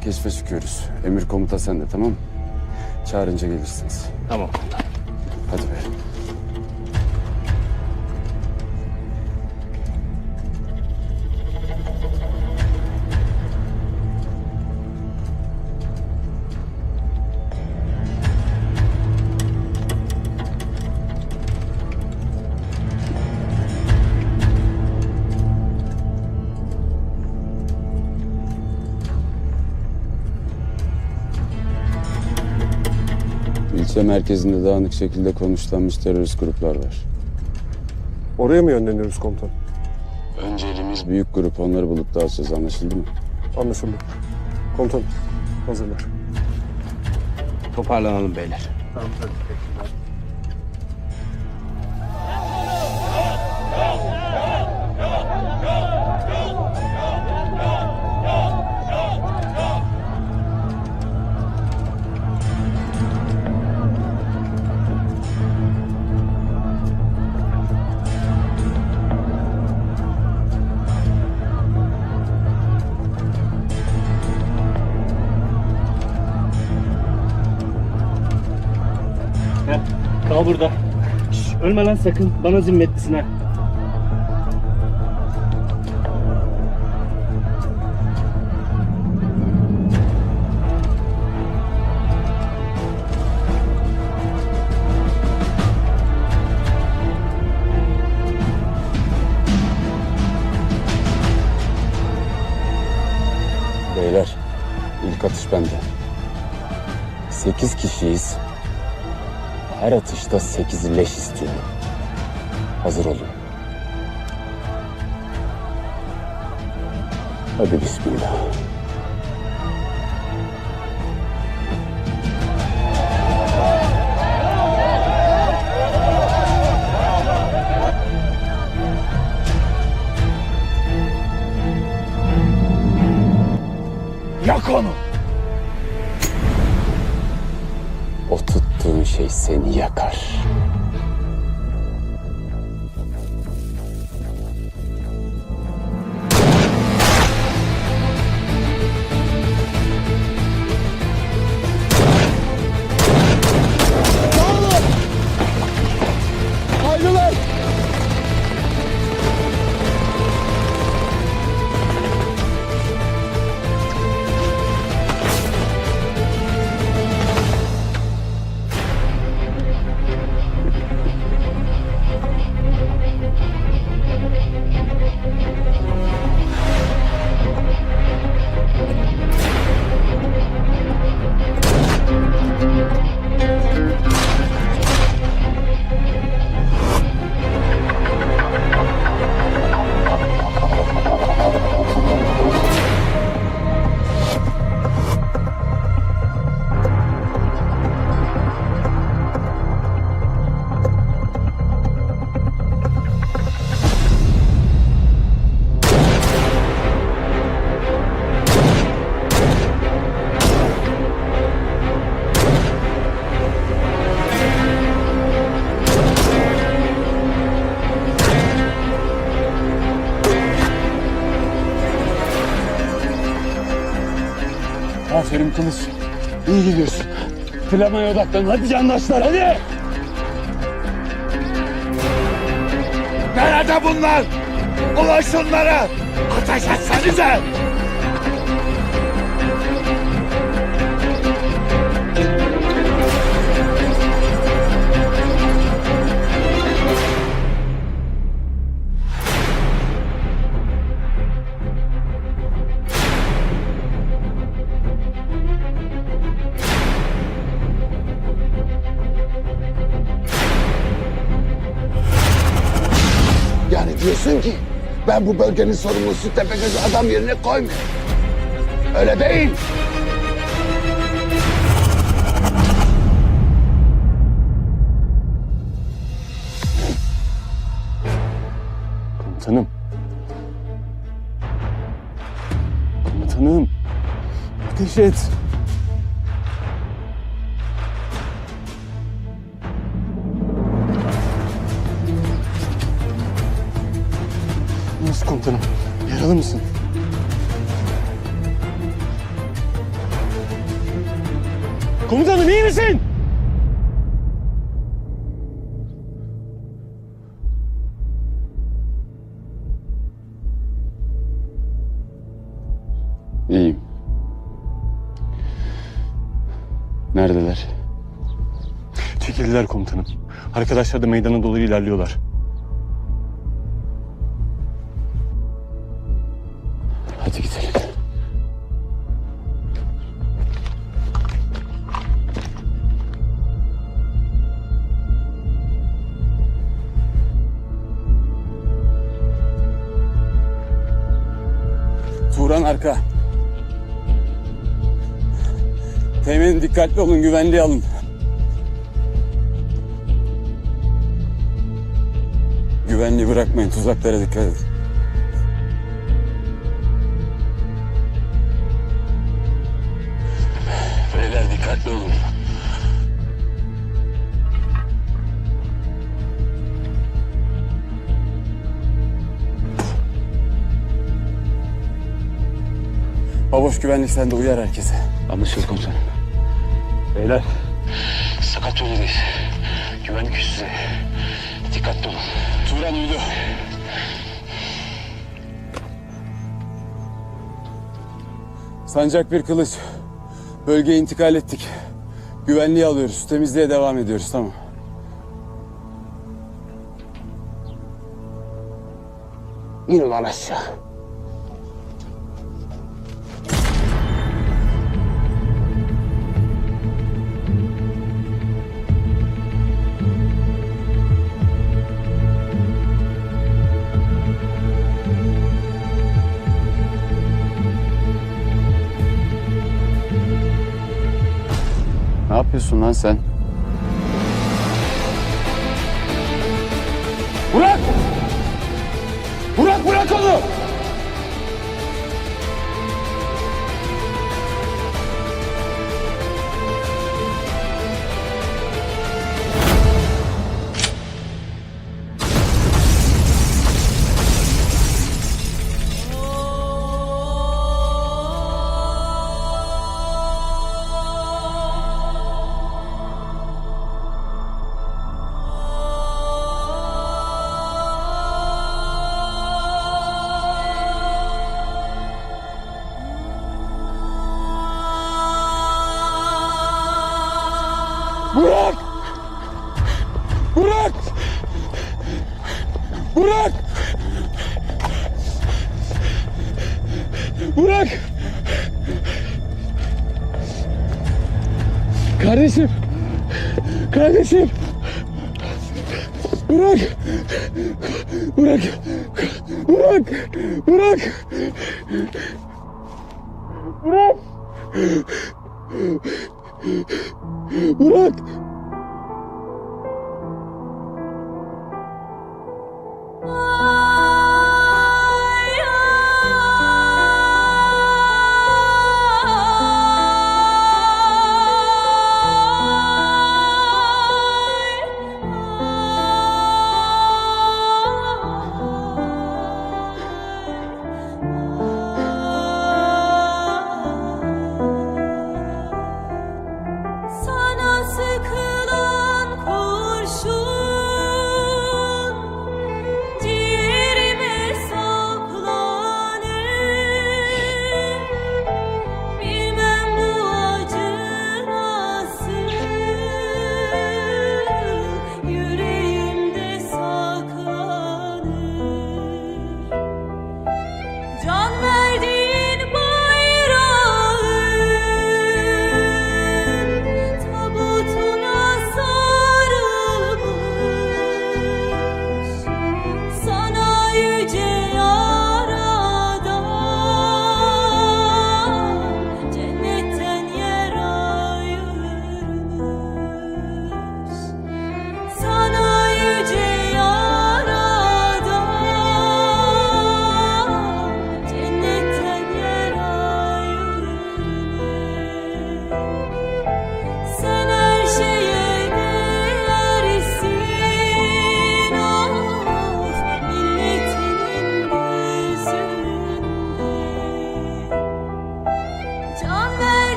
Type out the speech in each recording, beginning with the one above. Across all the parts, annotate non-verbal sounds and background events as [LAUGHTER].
keşfe çıkıyoruz. Emir komuta sende tamam mı? Çağırınca gelirsiniz. Tamam komutanım. Hadi be. İlçe merkezinde dağınık şekilde konuşlanmış terörist gruplar var. Oraya mı yönleniyoruz komutan? Önceliğimiz büyük grup onları bulup dağıtacağız anlaşıldı mı? Anlaşıldı. Komutan hazırlar. Toparlanalım beyler. Heh, kal burada. Şş, ölme lan sakın. Bana zimmetlisin ha. Beyler, ilk atış bende. Sekiz kişiyiz. Her atışta sekiz leş istiyorum. Hazır olun. Hadi bismillah. Yak onu. Şey seni yakar. Aferin Kılıç. İyi gidiyorsun. Flamaya odaklanın. Hadi candaşlar hadi. Nerede bunlar? Ulan şunları! Ateş etsenize! Yani diyorsun ki ben bu bölgenin sorumlusu Tepegöz adam yerine koymuyorum. Öyle değil. Komutanım. Komutanım. Ateş et. Komutanım? Yaralı mısın? Komutanım iyi misin? İyiyim. Neredeler? Çekildiler komutanım. Arkadaşlar da meydana doğru ilerliyorlar. Dikkatli olun, güvenliği alın. Güvenliği bırakmayın, tuzaklara dikkat edin. Beyler dikkatli olun. Baboş güvenlik sende uyar herkese. Anlaşıldı komutanım. Beyler Sakat yoldayız. Güvenlik üstü. Dikkatli olun. Turan uyudu. Sancak bir kılıç. Bölgeye intikal ettik. Güvenliği alıyoruz. Temizliğe devam ediyoruz. Tamam. İn ulan aşağı. Yapıyorsun lan sen? Burak! Burak!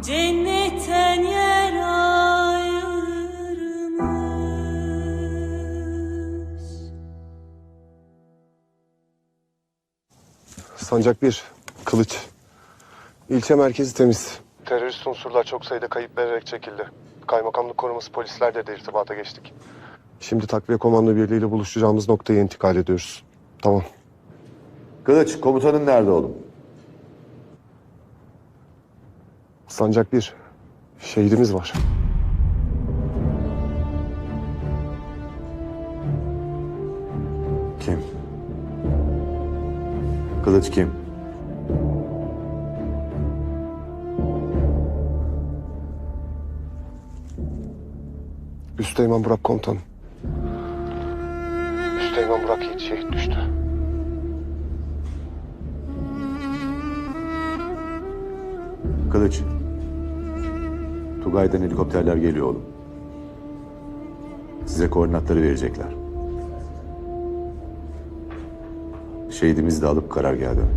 Cennetten yer ayırmış Sancak 1. Kılıç. İlçe merkezi temiz. Terörist unsurlar çok sayıda kayıp vererek çekildi. Kaymakamlık koruması polislerle de irtibata geçtik. Şimdi takviye komando birliğiyle buluşacağımız noktaya intikal ediyoruz. Tamam. Kılıç, komutanın nerede oğlum? Sancak 1. Şehidimiz var. Kim? Kılıç kim? Üsteğmen Burak komutanım. Kılıç. Tugay'dan helikopterler geliyor oğlum. Size koordinatları verecekler. Şehidimizi de alıp karargaha dön.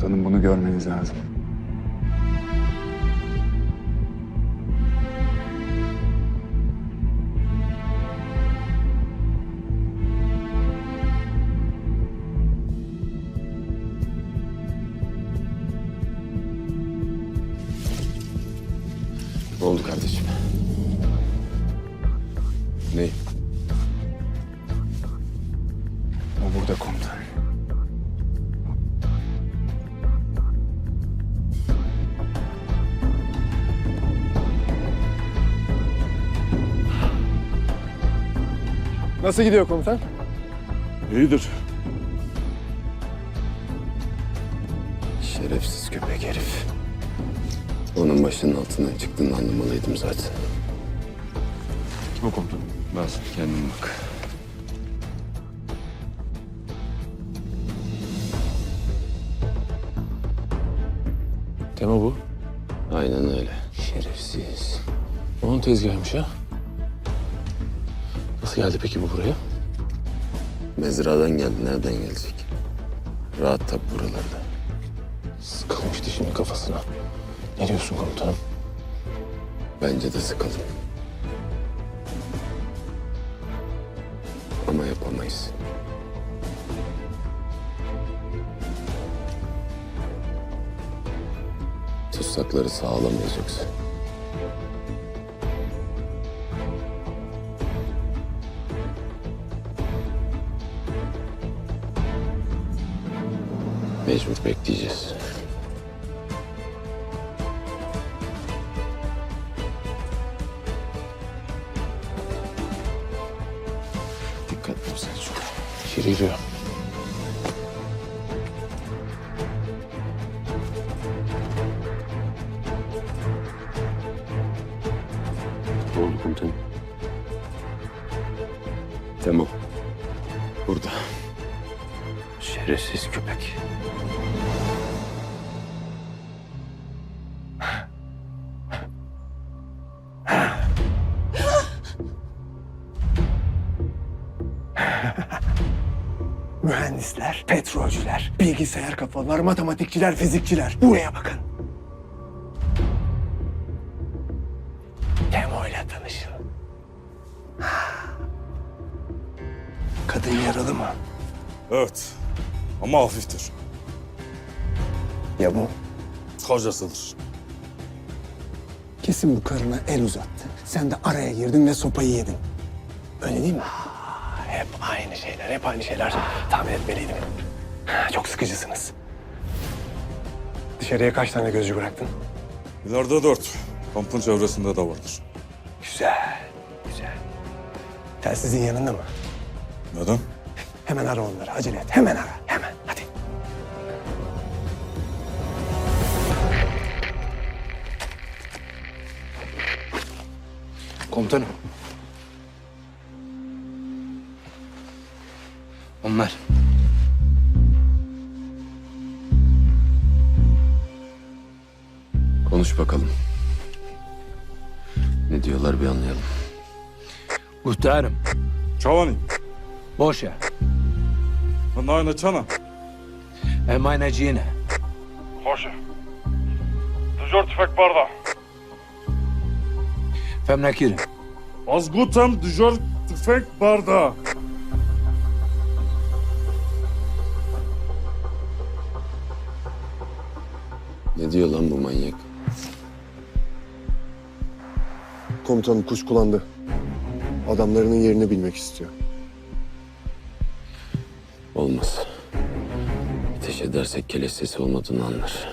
Komutanım bunu görmeniz lazım. Nasıl gidiyor komutan? İyidir. Şerefsiz köpek herif. Onun başının altından çıktığını anlamalıydım zaten. Kim o komutanım? Ben kendim bak. Tema bu. Aynen öyle. Şerefsiz. Onun tezgahıymış ha. Nasıl geldi peki bu buraya? Mezradan geldi. Nereden gelecek? Rahat tabi buralarda. Sıkılmıştı şimdi kafasına. Ne diyorsun komutanım? Bence de sıkalım. Ama yapamayız. Tutsakları sağlamayız yoksa. Mecbur bekleyeceğiz. Dikkatli misin çok? İçeri giriyor. Ne oldu? Tamam. Burada. Şerefsiz köpek. Mühendisler, petrolcüler, bilgisayar kafalılar, matematikçiler, fizikçiler. Buraya bakın. Ama hafiftir. Ya bu? Kocasıdır. Kesin bu karına el uzattı. Sen de araya girdin ve sopayı yedin. Öyle değil mi? hep aynı şeyler, hep aynı şeyler. Tahmin etmeliydim. Çok sıkıcısınız. Dışarıya kaç tane gözcü bıraktın? İleride dört. Kampın çevresinde de vardır. Güzel, güzel. Telsizin yanında mı? Neden? Hemen ara onları. Acele et. Hemen ara. Hemen. Komutanım. Onlar. Konuş bakalım. Ne diyorlar bir anlayalım. Muhtarım. Çavani. Boş ya. Nayna çana. Emaneciğine. Hoşe. Dijör tüfek barda. Femnekiri. Azgutem dijör tüfek barda. Ne diyor lan bu manyak? Komutanım kuşkulandı. Adamlarının yerini bilmek istiyor. Olmaz. Ateş edersek keleş sesi olmadığını anlar.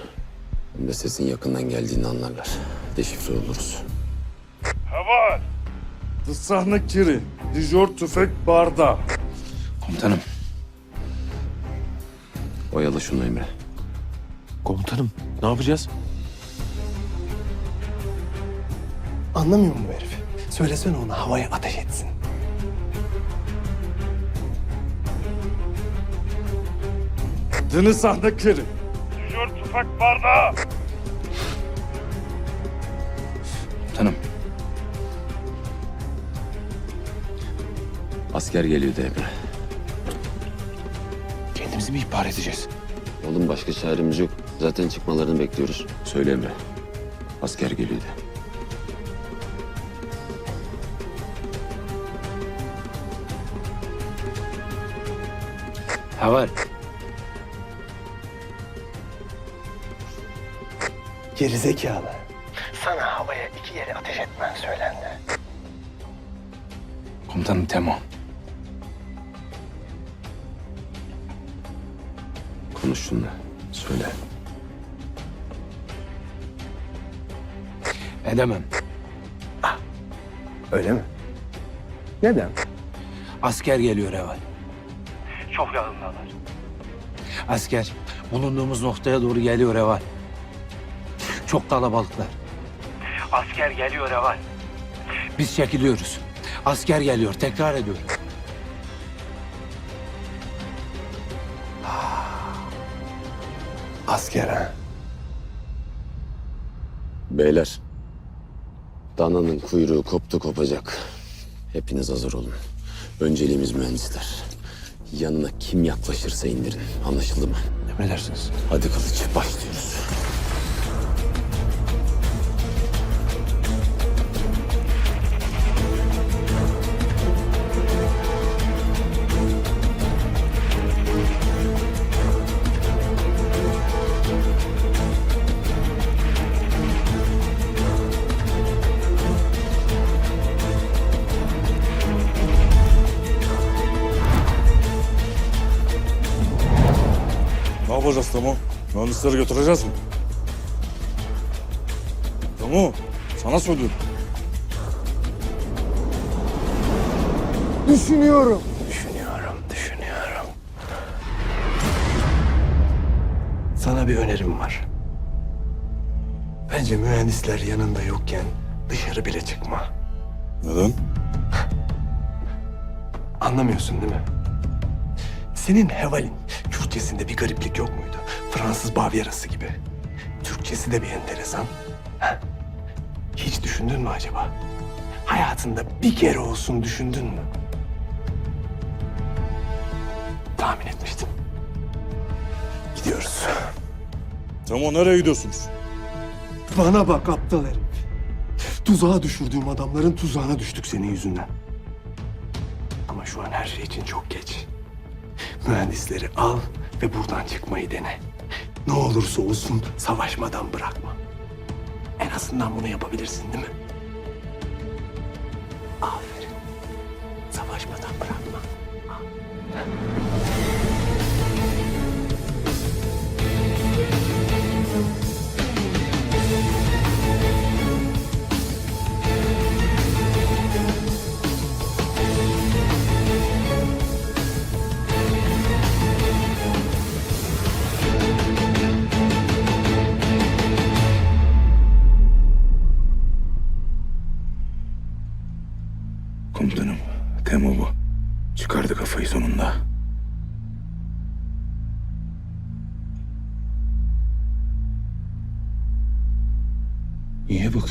Hem de sesin yakından geldiğini anlarlar. Deşifre oluruz. Dısahne kiri. Dijör tüfek barda. Komutanım. Oyalı şunu Emre. Komutanım ne yapacağız? Anlamıyor mu bu herif? Söylesene ona havaya ateş etsin. Dini sahne kiri. Dijör tüfek barda. Asker geliyordu Emre. Kendimizi mi ihbar edeceğiz? Oğlum başka çaremiz yok. Zaten çıkmalarını bekliyoruz. Söyle Emre. Asker geliyordu. Havar. Gerizekalı. Sana havaya iki yere ateş etmen söylendi. Komutanım Temo. Konuş şununla. Söyle. Edemem. Öyle mi? Neden? Asker geliyor Eval. Çok yakındalar. Asker bulunduğumuz noktaya doğru geliyor Eval. Çok kalabalıklar. Asker geliyor Eval. Biz çekiliyoruz. Asker geliyor. Tekrar ediyorum. Asker ha. Beyler. Dananın kuyruğu koptu kopacak. Hepiniz hazır olun. Önceliğimiz mühendisler. Yanına kim yaklaşırsa indirin. Anlaşıldı mı? Emredersiniz. Hadi kılıç başlıyoruz. Yapacağız Temo? Mühendisleri götüreceğiz mi? Temo, sana söylüyorum. Düşünüyorum. Düşünüyorum, düşünüyorum. Sana bir önerim var. Bence mühendisler yanında yokken dışarı bile çıkma. Neden? Anlamıyorsun değil mi? Senin Heval'in Kürtçesinde bir gariplik yok muydu? Fransız Bavyerası gibi. Türkçesi de bir enteresan. Hiç düşündün mü acaba? Hayatında bir kere olsun düşündün mü? Tahmin etmiştim. Gidiyoruz. Temo nereye gidiyorsunuz? Bana bak aptal herif. Tuzağa düşürdüğüm adamların tuzağına düştük senin yüzünden. Ama şu an her şey için çok geç. Mühendisleri al ve buradan çıkmayı dene. Ne olursa olsun savaşmadan bırakma. En azından bunu yapabilirsin değil mi?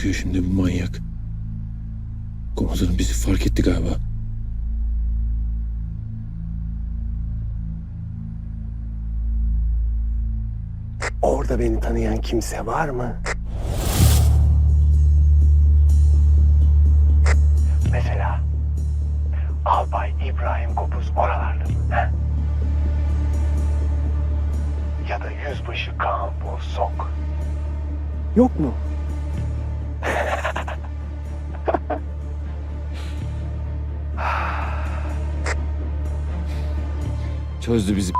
Niye bakıyor şimdi bu manyak? Komutanım bizi fark etti galiba. Orada beni tanıyan kimse var mı? Mesela Albay İbrahim Kopuz oralarda mı? he? Ya da Yüzbaşı Kaan Bozsok. Yok mu? Çözdü bizi.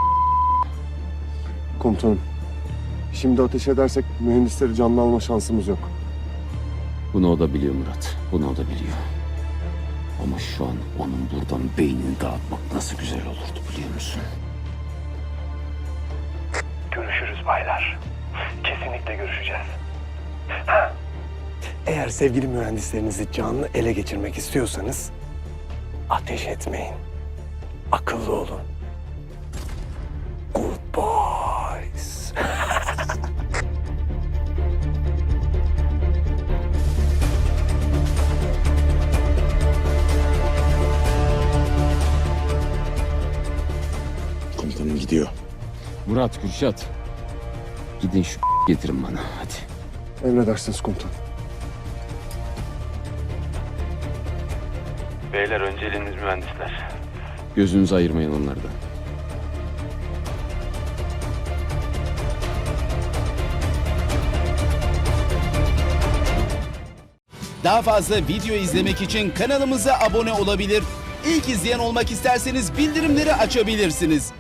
Komutanım. Şimdi ateş edersek mühendisleri canlı alma şansımız yok. Bunu o da biliyor Murat. Bunu o da biliyor. Ama şu an onun buradan beynini dağıtmak nasıl güzel olurdu biliyor musun? Görüşürüz baylar. Kesinlikle görüşeceğiz. Ha. Eğer sevgili mühendislerinizi canlı ele geçirmek istiyorsanız ateş etmeyin. Akıllı olun. Murat, Kürşat. Gidin şu [LAUGHS] getirin bana hadi. Emredersiniz komutanım. Beyler önceliğiniz mühendisler. Gözünüzü ayırmayın onlardan. Daha fazla video izlemek için kanalımıza abone olabilir. İlk izleyen olmak isterseniz bildirimleri açabilirsiniz.